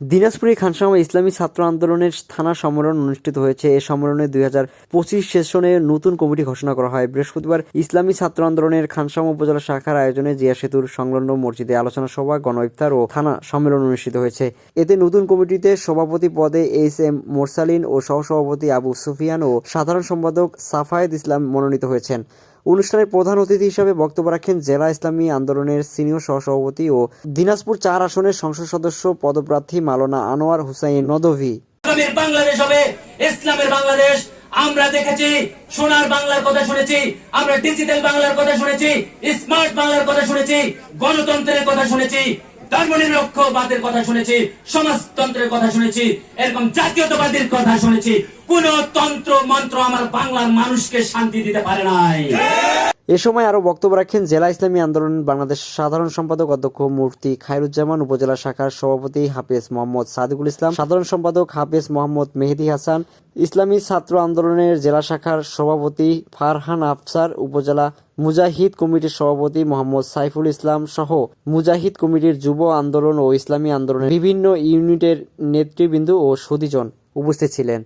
দিনাজপুরে খানসামা ইসলামী ছাত্র আন্দোলনের থানা সম্মেলন অনুষ্ঠিত হয়েছে। এ সম্মেলনে দুই হাজার পঁচিশ সেশনে নতুন কমিটি ঘোষণা করা হয়। বৃহস্পতিবার ইসলামী ছাত্র আন্দোলনের খানসামা উপজেলা শাখার আয়োজনে জিয়া সেতুর সংলগ্ন মসজিদে আলোচনা সভা, গণ ইফতার ও থানা সম্মেলন অনুষ্ঠিত হয়েছে। এতে নতুন কমিটিতে সভাপতি পদে এইচ এম মোরসালিন ও সহসভাপতি আবু সুফিয়ান ও সাধারণ সম্পাদক সাফায়েদ ইসলাম মনোনীত হয়েছেন। অনুষ্ঠানের প্রধান অতিথি হিসেবে বক্তব্য রাখেন জেলা ইসলামী আন্দোলনের সিনিয়র সহসভাপতি ও দিনাজপুর চার আসনের সংসদ সদস্য পদপ্রার্থী মালনা আনোয়ার হুসাইন নদভি। বাংলাদেশ হবে, ইসলামের বাংলাদেশ। আমরা দেখেছি, সোনার বাংলার কথা শুনেছি, আমরা ডিজিটাল বাংলার কথা শুনেছি স্মার্ট বাংলার কথা শুনেছি, গণতন্ত্রের কথা শুনেছি। ধর্মনিরক্ষবাদের কথা শুনেছি, সমাজতন্ত্রের কথা শুনেছি, এরকম জাতীয়তাবাদের কথা শুনেছি। কোন তন্ত্র, মন্ত্র আমার বাংলার মানুষকে শান্তি দিতে পারে নাই। এ সময় আরও বক্তব্য রাখেন জেলা ইসলামী আন্দোলন বাংলাদেশ সাধারণ সম্পাদক অধ্যক্ষ মূর্তি খায়রুজ্জামান, উপজেলা শাখার সভাপতি হাফেজ মোহাম্মদ সাদিকুল ইসলাম, সাধারণ সম্পাদক হাফেজ মোহাম্মদ মেহেদি হাসান, ইসলামী ছাত্র আন্দোলনের জেলা শাখার সভাপতি ফারহান আফসার, উপজেলা মুজাহিদ কমিটির সভাপতি মোহাম্মদ সাইফুল ইসলাম সহ মুজাহিদ কমিটির যুব আন্দোলন ও ইসলামী আন্দোলনের বিভিন্ন ইউনিটের নেতৃবৃন্দ ও সুদীজন উপস্থিত ছিলেন।